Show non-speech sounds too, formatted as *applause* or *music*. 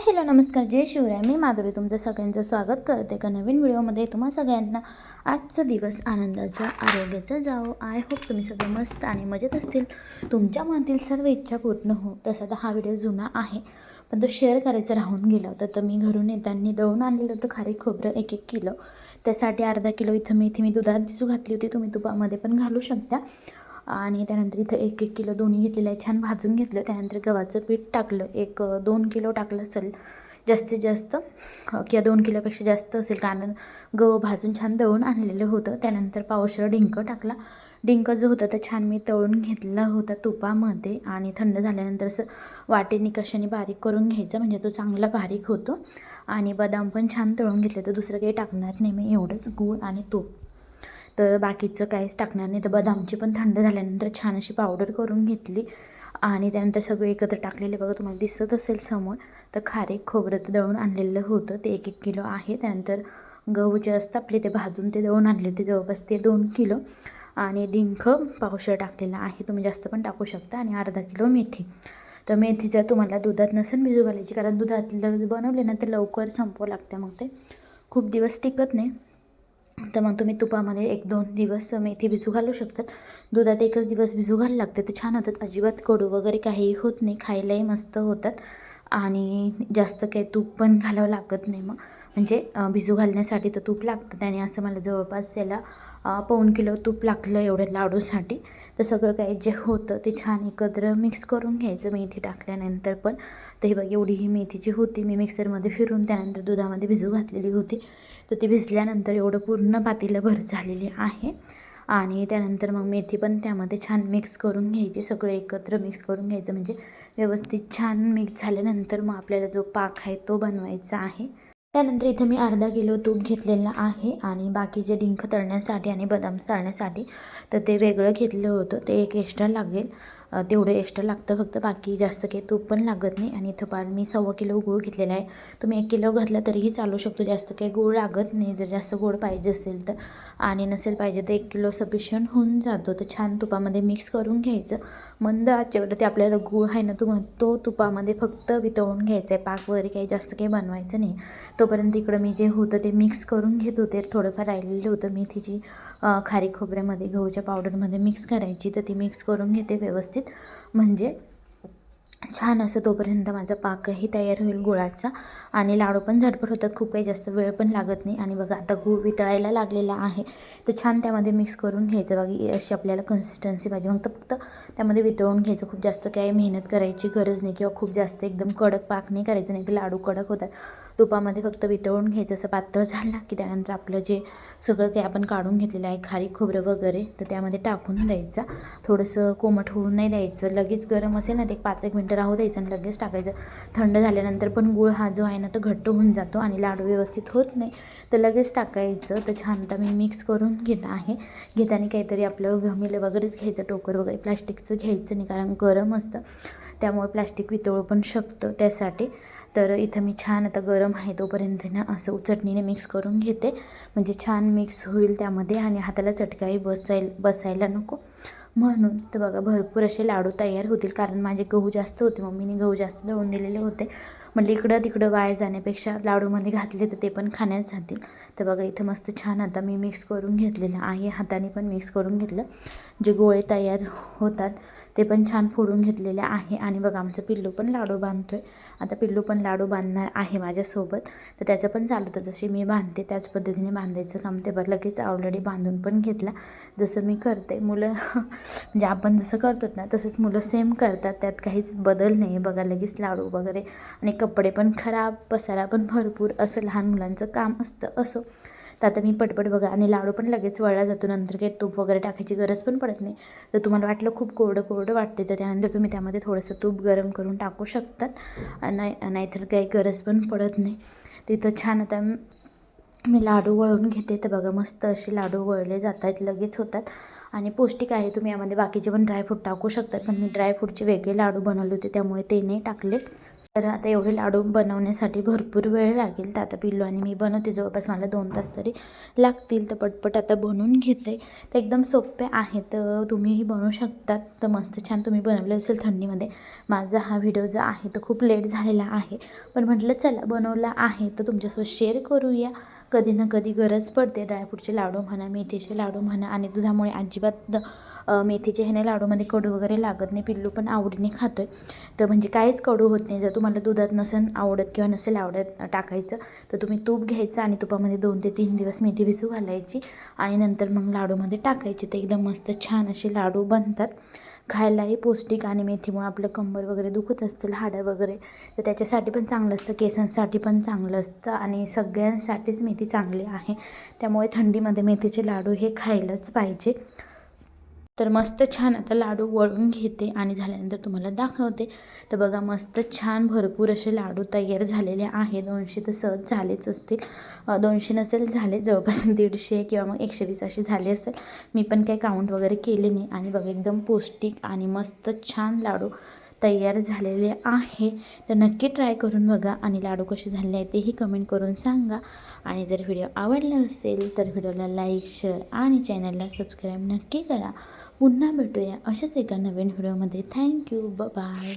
Hello नमस्कार जय शिवराय. मी माधुरी तुमचं सगळ्यांचं स्वागत करते एका नवीन व्हिडिओमध्ये. तुम्हा सगळ्यांना आजचा दिवस आनंदाचा आरोग्याचा जावो. आय होप तुम्ही सगळे मस्त आणि मजेत असतील. तुमच्या मनातील सर्व इच्छा पूर्ण हो तसा तर हा व्हिडिओ जुना आहे. पण तो शेअर करायचा राहून गेला होता. तर मी घरून येताना दळून आणलेलं होतं खारी खोबरं एक एक किलो. त्यासाठी अर्धा किलो इथं मेथी मी दुधात भिजू घातली होती. तुम्ही तुपामध्ये पण घालू शकता. आणि त्यानंतर इथं एक एक किलो दोन्ही घेतलेलं आहे. छान भाजून घेतलं. त्यानंतर गव्हाचं पीठ टाकलं. एक दोन किलो टाकलं असेल जास्तीत जास्त किंवा दोन किलोपेक्षा जास्त असेल. कारण गहू भाजून छान दळून आणलेलं होतं. त्यानंतर पावशर डिंक टाकला. डिंक जो होता तो छान मी तळून घेतला होता तुपामध्ये. आणि थंड झाल्यानंतर असं वाटेने कशाने बारीक करून घ्यायचा. म्हणजे तो चांगला बारीक होतो. आणि बदाम पण छान तळून घेतले. तर दुसरं काही टाकणार नाही मी. एवढंच गूळ आणि तूप. तर बाकीचं काहीच टाकणार नाही. तर बदामची पण थंड झाल्यानंतर छान अशी पावडर करून घेतली. आणि त्यानंतर सगळं एकत्र टाकलेले बघा तुम्हाला दिसत असेल समोर तर खारे खोबरं दळून आणलेलं होतं. ते एक एक किलो आहे. त्यानंतर गहू जे असतं आपले ते भाजून ते दळून आणले होते. जवळपास ते दोन किलो. आणि डिंख पावशर टाकलेला आहे. तुम्ही जास्त पण टाकू शकता. आणि अर्धा किलो मेथी. तर मेथी जर तुम्हाला दुधात नसेल भिजू घालायची कारण दुधात बनवले ना तर लवकर संपवं लागते मग ते. खूप दिवस टिकत नाही. तर मग तुम्ही तुपामध्ये एक दोन दिवस मेथी भिजू घालू शकतात दुधात एकच दिवस भिजू घालू लागते. तर छान होतात. अजिबात कडू वगैरे काही होत नाही. खायलाही मस्त होतात. आणि जास्त काही तूप पण घालावं लागत नाही मग. म्हणजे भिजू घालण्यासाठी तर तूप लागतं. त्याने असं मला जवळपास याला पाऊण किलो तूप लागलं एवढ्या लाडूसाठी. तर सगळं काही जे होतं ते छान एकत्र मिक्स करून घ्यायचं मेथी टाकल्यानंतर पण. तर बघ एवढी ही मेथीची होती. मी मिक्सरमध्ये फिरून त्यानंतर दुधामध्ये भिजू घातलेली होती. तर ती भिजल्यानंतर एवढं पूर्ण पातेलं भर झालेली आहे. आणि त्यानंतर मग मेथी पण त्यामध्ये छान मिक्स करून घ्यायची सगळं एकत्र मिक्स करून घ्यायचं. म्हणजे व्यवस्थित छान मिक्स झाल्यानंतर मग आपल्याला जो पाक आहे तो बनवायचा आहे. त्यानंतर इथं मी अर्धा किलो तूप घेतलेलं आहे आणि बाकीचे डिंक तळण्यासाठी आणि बदाम तळण्यासाठी तर ते वेगळं घेतलं होतं. ते एक एक्स्ट्रा लागेल. तेवढं एक्स्ट्रा लागतं. फक्त बाकी जास्त काही तूप पण लागत नाही आणि इथं पाल मी सव्वा किलो गूळ घेतलेला आहे. तुम्ही एक किलो घातला तरीही चालू शकतो. जास्त काही गूळ लागत नाही. जर जास्त गोड पाहिजे असेल तर आणि नसेल पाहिजे तर एक किलो सफिशियंट होऊन जातो. तर छान तुपामध्ये मिक्स करून घ्यायचं. मंद आजच्यावरती आपल्याला गूळ आहे ना तो तो तुपामध्ये फक्त वितळून घ्यायचा आहे. पाक वगैरे काही जास्त काही बनवायचं नाही. तोपर्यंत इकडं मी जे होतं ते मिक्स करून घेत होते. थोडंफार राहिलेलं होतं. मी तिची खारी खोबऱ्यामध्ये गहूच्या पावडरमध्ये मिक्स करायची. तर ती मिक्स करून घेते व्यवस्थित. म्हणजे छान असं तोपर्यंत माझा पाकही तयार होईल गुळाचा. आणि लाडू पण झटपट होतात खूप काही जास्त वेळ पण लागत नाही. आणि बघा आता गूळ वितळायला लागलेला आहे. तर छान त्यामध्ये मिक्स करून घ्यायचं. बघा अशी आपल्याला कन्सिस्टन्सी पाहिजे. मग तर फक्त त्यामध्ये वितळून घ्यायचं. खूप जास्त काही मेहनत करायची गरज नाही. किंवा खूप जास्त एकदम कडक पाक नाही करायचं. नाही तर लाडू कडक होतात. तुपामध्ये फक्त वितळून घ्यायचं असं पातळ झाला की त्यानंतर आपलं जे सगळं काही आपण काढून घेतलेलं आहे खारी खोबरं वगैरे तर त्यामध्ये टाकून द्यायचं. थोडंसं कोमट होऊन नाही द्यायचं. लगेच गरम असेल ना ते एक पाच एक मिनटं राहू द्यायचं आणि लगेच टाकायचं. थंड झाल्यानंतर पण गूळ हा जो आहे ना तो घट्ट होऊन जातो आणि लाडू व्यवस्थित होत नाही. तर लगेच टाकायचं. तर छान आता मी मिक्स करून घेत आहे. घेताना काहीतरी आपलं घमिलं वगैरेच घ्यायचं टोकर वगैरे प्लास्टिकचं घ्यायचं नाही कारण गरम असतं. त्यामुळे प्लास्टिक वितळू पण शकतं त्यासाठी. तर इथं मी छान आता गरम आहे तोपर्यंत ना असं चटणीने मिक्स करून घेते. म्हणजे छान मिक्स होईल त्यामध्ये आणि हाताला चटकाही बसाय बसायला नको. म्हणून तर बघा भरपूर असे लाडू तयार होतील. कारण माझे गहू जास्त होते मम्मीने गहू जास्त दळून दिलेले होते. म्हणलं इकडं तिकडं वाया जाण्यापेक्षा लाडूमध्ये घातले तर ते पण खाण्यात जातील. तर बघा इथं मस्त छान आता मी मिक्स करून घेतलेलं आहे. हाताने पण मिक्स करून घेतलं. जे गोळे तयार होतात ते पण छान फोडून घेतलेले आहे. आणि बघा आमचं पिल्लू पण लाडू बांधतो आहे आता पिल्लू पण लाडू बांधणार आहे माझ्यासोबत. तर त्याचं पण चालतं जशी मी बांधते त्याच पद्धतीने बांधायचं काम ते बघ लगेच ऑलरेडी बांधून पण घेतला. जसं मी करते मुलं *laughs* म्हणजे आपण जसं करतो ना तसंच मुलं सेम करतात. त्यात काहीच बदल नाही बघा लगेच लाडू वगैरे आणि कपडे पण खराब पसारा पण भरपूर असं लहान मुलांचं काम असतं असो. तर आता मी पटपट बघा आणि लाडू पण लगेच वळला जातो नंतर काही तूप वगैरे टाकायची गरज पण पडत नाही. तर तुम्हाला वाटलं खूप कोरडं कोरडं वाटते तर त्यानंतर तुम्ही त्यामध्ये थोडंसं तूप गरम करून टाकू शकतात. नाही नाहीतर काही गरज पण पडत नाही. तिथं छान आता मी लाडू वळून घेते तर बघा मस्त असे लाडू वळले जात आहेत लगेच होतात. आणि पौष्टिक आहे तुम्ही यामध्ये बाकीचे पण ड्रायफ्रूट टाकू शकतात पण मी ड्रायफ्रूटचे वेगळे लाडू बनवले होते त्यामुळे ते नाही टाकले तर आता एवढे लाडू बनवण्यासाठी भरपूर वेळ लागेल. तर आता पिल्लू आणि मी बनवते. जवळपास मला दोन तास तरी लागतील. तर पटपट आता बनवून घेते. तर एकदम सोपे आहेत तर तुम्हीही बनवू शकतात. तर मस्त छान तुम्ही बनवलं असेल थंडीमध्ये. माझा हा व्हिडिओ जो आहे तो खूप लेट झालेला आहे. पण म्हटलं चला बनवला आहे. तर तुमच्यासोबत शेअर करूया. कधी ना कधी गरज पडते. ड्रायफ्रूटचे लाडू म्हणा मेथीचे लाडू म्हणा आणि दुधामुळे अजिबात मेथीचे ह्याने लाडूमध्ये कडू वगैरे लागत नाही. पिल्लू पण आवडीने खातो आहे तर म्हणजे काहीच कडू होत नाही. जर तुम्हाला दुधात नसेल आवडत किंवा नसेल आवडत टाकायचं तर तुम्ही तूप घ्यायचं आणि तुपामध्ये दोन ते तीन दिवस मेथी भिजू घालायची आणि नंतर मग लाडूमध्ये टाकायची. तर एकदम मस्त छान असे लाडू बनतात. खायलाही पौष्टिक आणि मेथीमुळे आपलं कंबर वगैरे दुखत असतील हाडं वगैरे. तर त्याच्यासाठी पण चांगलं असतं केसांसाठी पण चांगलं असतं आणि सगळ्यांसाठीच मेथी चांगली आहे. त्यामुळे थंडीमध्ये मेथीचे लाडू हे खायलाच पाहिजे. तर मस्त छान आता लाडू वळून घेते आणि झाल्यानंतर तुम्हाला दाखवते. तर बघा मस्त छान भरपूर असे लाडू तयार झालेले आहे दोनशे तर सहज झालेच असतील. दोनशे नसेल झाले जवळपास दीडशे किंवा मग एकशे वीस असे झाले असेल. मी पण काही काउंट वगैरे केले नाही आणि बघा एकदम पौष्टिक आणि मस्त छान लाडू तयार झालेले आहे. तर नक्की ट्राय करून बघा आणि लाडू कसे झाले आहेत तेही कमेंट करून सांगा. आणि जर व्हिडिओ आवडला असेल तर व्हिडिओला लाईक शेअर आणि चॅनलला सबस्क्राईब नक्की करा. पुन्हा भेटूया अशाच एका नवीन व्हिडिओमध्ये थँक्यू ब बाय